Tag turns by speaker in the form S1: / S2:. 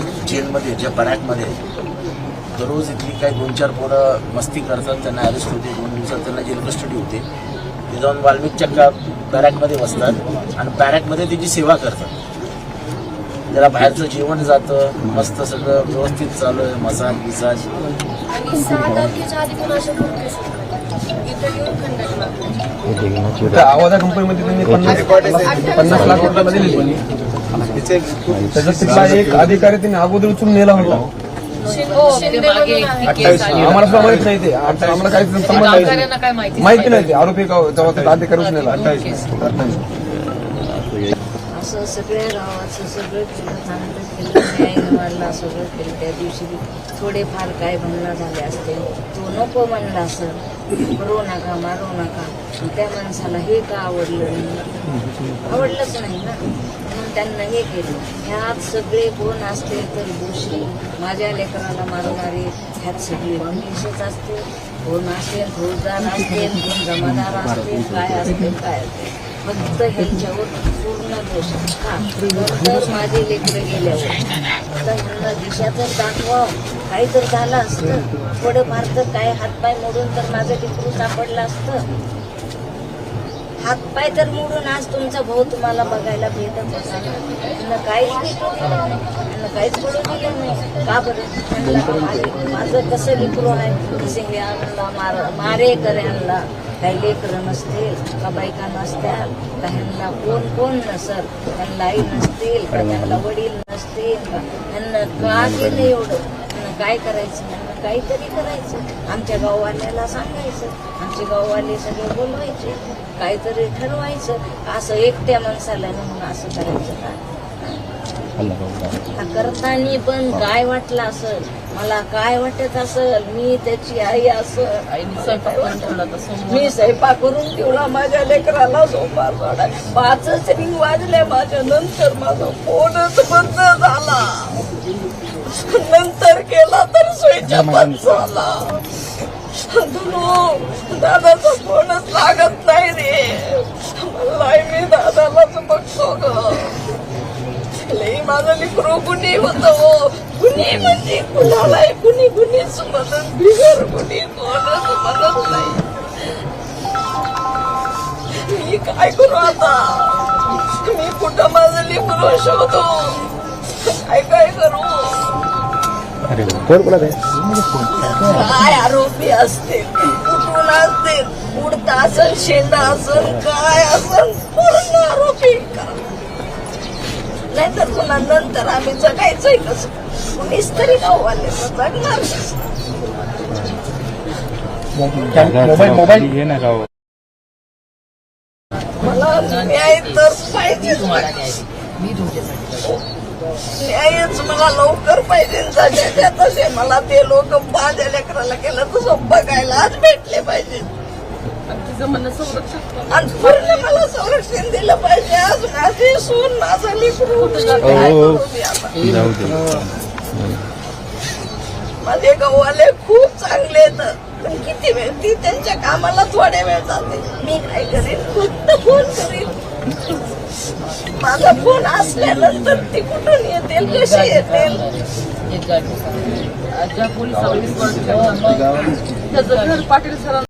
S1: ज्या जेलमध्ये ज्या बरॅकमध्ये दररोज इथली काही दोन चार पोरं मस्ती करतात त्यांना अरेस्ट होते दोन दिवसात त्यांना जेल कस्टडी होते. ते जाऊन वाल्मिकच्या का बॅरॅकमध्ये बसतात आणि बॅरॅकमध्ये त्याची सेवा करतात. जरा बाहेरचं जेवण जातं मस्त सगळं व्यवस्थित चालू आहे मसाज.
S2: इथं.
S3: त्या आवाजा कंपनीमध्ये पन्नास लाख रुपयाला त्याच्यात तिथला एक अधिकारी त्यांनी अगोदर उचलून नेला होता. आम्हाला सुद्धा माहीत नाही ते. आमचा- आम्हाला काही संबंध नाही.
S4: माहिती?
S3: माहिती नाही ते. आरोपी का- जेव्हा त्याचा अधिकारी उचलून नेला.
S5: असं सगळ्या गावाचं सगळं म्हणला सगळं केलं त्या दिवशी थोडेफार काय म्हणणं झाले असते तो नको म्हणला असं. रो नका मारू नका. त्या माणसाला हे का आवडलं नाही? आवडलंच नाही ना. म्हणून त्यांना हे केलं. ह्यात सगळे कोण असते तर दोषी माझ्या लेकराला मारणारे ह्यात सगळे मनीषच असते. कोण असेल फौजदार असतील कोण जमादार असतील काय असतील काय असतील फक्त ह्यांच्यावर पूर्ण दोष का नंतर माझे लेकरं गेल्यावर आता ह्यांना दिशा तर दाखवा काही तर झालं असतं थोडंफार तर काय हातपाय मोडून तर माझं लेकरू सापडलं असतं हातपाय तर मोडून आज तुमचा भाऊ तुम्हाला बघायला भेटत होता त्यांना काहीच भेटू दिलं नाही त्यांना काहीच पडू दिलं नाही का बरं त्यांना माझं कसं लेकरू आहे कसे आणला मार मारे करे आणला काही लेकरं नसतील का बायका नसत्याल का ह्यांना कोण कोण नसल? त्यांना आई नसतील का त्यांना वडील नसतील का त्यांना का केलं एवढं. त्यांना काय करायचं? त्यांना काहीतरी करायचं. आमच्या गाववाल्याला सांगायचं. आमचे गाववाले सगळे बोलवायचे. काहीतरी ठरवायचं. असं एकट्या माणसाला म्हणून असं करायचं का? करताना पण काय वाटलं असल? मला काय वाटत असल मी त्याची आई असल
S4: आईने स्वयंपाक करून ठेवला तर समोर
S5: मी स्वयंपाक करून ठेवला माझ्या लेकराला सोमवार सोडा. पाचच रिंग वाजले माझ्या नंतर माझा फोनच बंद झाला. नंतर केला तर स्विच बंद झाला. धनु, दादाचा फोनच लागत नाही रे. मला मी दादालाच बघतो ग. माझं लेकरू कुणी होत हो. कुणी म्हणजे कुणालाय कुणी कुणीच म्हणत बिगर कुणी म्हणत नाही. मी काय करू आता? मी कुठं माझं लेकरू शोधू? काय काय करू? काय आरोपी असतील? कुठून असतील उडता असेल शेंडा असेल काय असेल? पूर्ण आरोपी. का नाहीतर पुन्हा नंतर आम्ही जगायचंय कसं कुणीच तरी गाववाले तर जगणार कसं?
S3: मोबाईल मोबाईल
S6: हे ना राव
S5: मला न्याय तर पाहिजेच न्यायच मला लवकर पाहिजे. मला ते लोक माझ्या लेकराला केलं तसं बघायलाच भेटले पाहिजे.
S4: आणि
S5: पूर्ण मला संरक्षण दिलं पाहिजे. आज माझी सून माझा लेकरू काय
S6: हो.
S5: करू मी आता?
S6: जाऊ दे.
S5: माझे गव्हाले खूप चांगले आहेत. पण किती वेळ ती त्यांच्या कामाला थोडे वेळ जाते. मी काय करेन? फक्त फोन करीन. माझा फोन असल्यानंतर ती कुठून येतील? कशी येतील?
S4: त्याचं घर पाटील सरांना